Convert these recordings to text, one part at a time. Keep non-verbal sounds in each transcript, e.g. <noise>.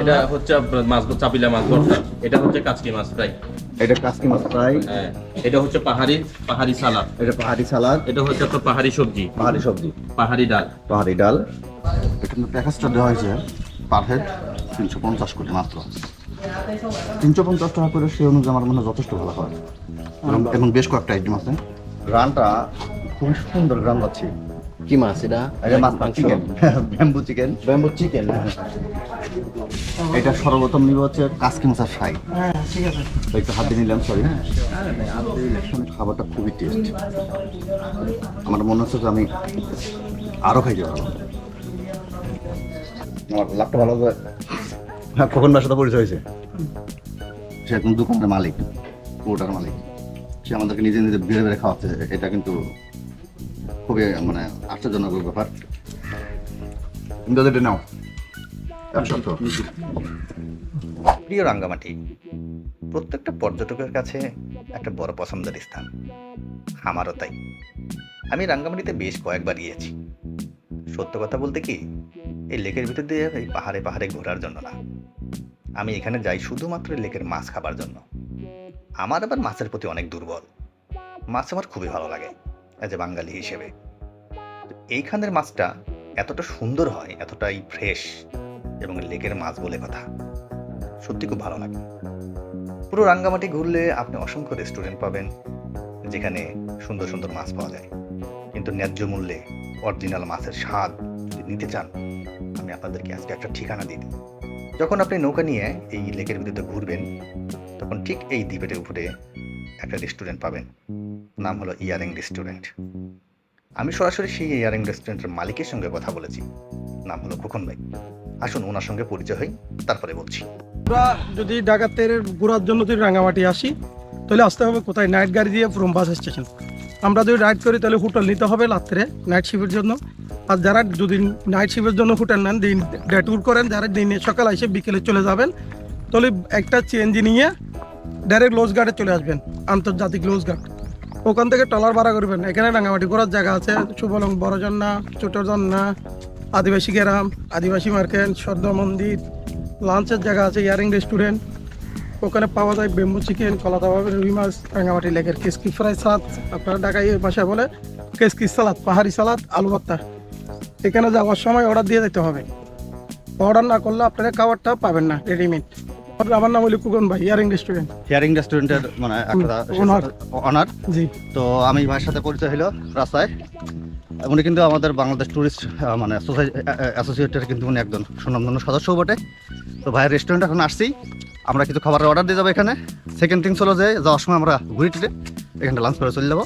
এটা হচ্ছে মাছ চাপিলা মাছ ভর্তা। এটা হচ্ছে কাচকি মাছ ফ্রাই। এটা কাসকি মাছ ফ্রাই। হ্যাঁ এটা হচ্ছে পাহাড়ি পাহাড়ি সালাদ। এটা পাহাড়ি সালাদ। এটা হচ্ছে আপনার পাহাড়ি সবজি। পাহাড়ি সবজি। পাহাড়ি ডাল। পাহাড়ি ডাল। এখানে প্যাকেজটা দেওয়া হয়েছে পার হেড তিনশো পঞ্চাশ কোটি মাত্র। তিনশো পঞ্চাশ টাকা করে সেই অনুযায়ী আমার মনে হয় যথেষ্ট ভালো হয়। এবং- এবং বেশ কয়েকটা আইটেম আছে। রানটা খুব সুন্দর গ্রাম পাচ্ছি কি মাছ এটা? এটা মাছ chicken <laughs> bamboo chicken bamboo chicken এটা সর্বপ্রথম নিব হচ্ছে কাসকি মাছের ফ্রাই হ্যাঁ ঠিক আছে। একটু হাতে নিলাম সরি খাবারটা খুবই টেস্ট আমার মনে হচ্ছে যে আমি আরও খাইতে পারব। আমার লাভটা ভালো হবে হ্যাঁ কখন মার সাথে পরিচয় হয়েছে? সে একদম দোকানের মালিক পুরোটার মালিক। সে আমাদেরকে নিজে নিজে বেড়ে বেড়ে খাওয়াচ্ছে এটা কিন্তু খুবই মানে আশ্চর্যজনক ব্যাপার। তুমি তাদের নাও। প্রিয় রাঙ্গামাটি প্রত্যেকটা পর্যটকের কাছে একটা বড় পছন্দের স্থান। আমারও তাই। আমি রাঙ্গামাটিতে বেশ কয়েকবার গিয়েছি। সত্য কথা বলতে কি এই লেকের ভিতর দিয়ে এই পাহাড়ে পাহাড়ে ঘোরার জন্য না। আমি এখানে যাই শুধুমাত্র লেকের মাছ খাবার জন্য। আমার আবার মাছের প্রতি অনেক দুর্বল। মাছ আমার খুবই ভালো লাগে অ্যাজ এ বাঙালি হিসেবে। এইখানের মাছটা এতটা সুন্দর হয়, এতটাই ফ্রেশ এবং লেকের মাছ বলে কথা। সত্যি খুব ভালো লাগে। পুরো রাঙ্গামাটি ঘুরলে আপনি অসংখ্য রেস্টুরেন্ট পাবেন, যেখানে সুন্দর সুন্দর মাছ পাওয়া যায়। কিন্তু ন্যায্য মূল্যে অরিজিনাল মাছের স্বাদ যদি নিতে চান, আমি আপনাদেরকে আজকে একটা ঠিকানা দিই। যখন আপনি নৌকা নিয়ে এই লেকের ভিতরে ঘুরবেন, তখন ঠিক এই দ্বীপের উপরে একটা রেস্টুরেন্ট পাবেন। নাম হলো ইয়ারিং রেস্টুরেন্ট আমি সরাসরি সেই ইয়ারিং রেস্টুরেন্টের মালিকের সঙ্গে কথা বলেছি। নাম হলো খোকন ভাই। আসুন ওনার সঙ্গে পরিচয় হই, তারপরে বলছি। আমরা যদি ডাকাতের ঘোরার জন্য যদি রাঙামাটি আসি, তাহলে আসতে হবে কোথায়? নাইট গাড়ি দিয়ে ফ্রম বাস স্টেশন আমরা যদি রাইড করি, তাহলে হোটেল নিতে হবে রাত্রে নাইট শিফের জন্য। আর যারা যদি নাইট শিফের জন্য হোটেল নেন, দিন ডে ট্যুর করেন, যারা দিনে সকাল এসে বিকেলে চলে যাবেন, তাহলে একটা চেঞ্জ নিয়ে ডাইরেক্ট লোজ গার্ডে চলে আসবেন, আন্তর্জাতিক লোজ গার্ড ওখান থেকে টলার ভাড়া করবেন। এখানে রাঙামাটি ঘোরার জায়গা আছে সুবলং বড়জন্না, ছোটজন্না, আদিবাসী গ্রাম, আদিবাসী মার্কেট সর্দ মন্দির, লাঞ্চের জায়গা আছে, ইয়ারিং রেস্টুরেন্ট। ওখানে পাওয়া যায় বেম্বু চিকেন কলা দাবা রুই মাছ, রাঙামাটি লেকের কেসকি ফ্রাই সালাদ। আপনারা ঢাকায় ভাষায় বলে কেসকি সালাদ, পাহাড়ি সালাদ, আলু ভর্তা। এখানে যাওয়ার সময় অর্ডার দিয়ে দিতে হবে। অর্ডার না করলে আপনারা খাবারটা পাবেন না রেডিমেড আমার নাম হলো কুগন ভাই ইয়ারিং রেস্টুরেন্ট হিয়ারিং রেস্টুরেন্টের মানে একটা. অনার জি। তো আমি ভাইয়ের সাথে পরিচয় হলো রাস্তায় উনি কিন্তু আমাদের বাংলাদেশ ট্যুরিস্ট মানে সোসাইটি অ্যাসোসিয়েটের কিন্তু উনি একজন সুনামধন্য সদস্যও বটে। তো ভাইয়ের রেস্টুরেন্ট এখন আসছি। আমরা কিছু খাবারের অর্ডার দিয়ে যাব এখানে। সেকেন্ড থিংস হলো যে যাওয়ার সময় আমরা ঘুরে টুরে। এখানটা লাঞ্চ করে চলে যাব।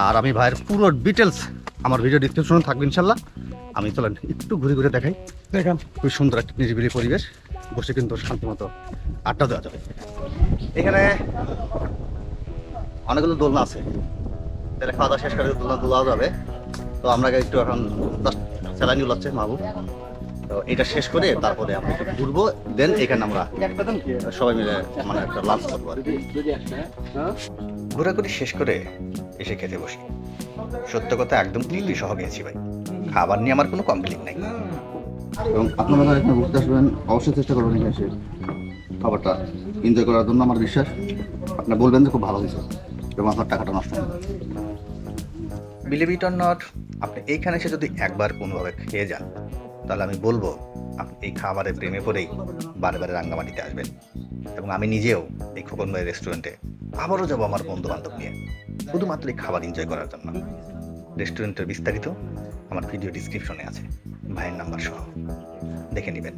আর আমি ভাইয়ের পুরো ডিটেলস আমার ভিডিও ডিসক্রিপশনে থাকবে ইনশাল্লাহ। আমি চলেন একটু ঘুরে ঘুরে দেখাই। দেখেন। খুবই সুন্দর একটা নিরিবিলি পরিবেশ বসে কিন্তু শান্তি মতো আড্ডা দেওয়া যাবে। এখানে অনেকগুলো দোলনা আছে। তাহলে খাওয়া দাওয়া শেষ করে দোলনা দোলা যাবে। তো আমরা একটু এখন জাস্ট স্যালাইন উলাচ্ছে মাহবুব। তো এটা শেষ করে তারপরে আমরা একটু ঘুরবো দেন এখানে আমরা সবাই মিলে মানে একটা লাঞ্চ করব আর। ঘোরাঘুরি শেষ করে এসে খেতে বসি। সত্য কথা একদম তৃপ্তি সহ গেছি ভাই। খাবার নিয়ে আমার কোনো কমপ্লেন নাই। এবং আপনারা যারা এখানে ঘুরতে আসবেন অবশ্যই চেষ্টা করবেন এখানে এসে খাবারটা এনজয় করার জন্য আমার বিশ্বাস। আপনারা বলবেন যে খুব ভালো হয়েছে এবং আপনার টাকাটা নষ্ট হবে না। বিলিভ ইট অর নট আপনি এইখানে এসে যদি একবার কোনোভাবে খেয়ে যান তাহলে আমি বলব আপনি এই খাবারের প্রেমে পড়েই বারে বারে রাঙ্গামাটিতে আসবেন। এবং আমি নিজেও এই খোকন ভাই রেস্টুরেন্টে আবারও যাব আমার বন্ধু বান্ধব নিয়ে শুধুমাত্র এই খাবার এনজয় করার জন্য। রেস্টুরেন্টের বিস্তারিত আমার ভিডিও ডিসক্রিপশনে আছে। ভাইয়ের নাম্বার সহ। দেখে নেবেন।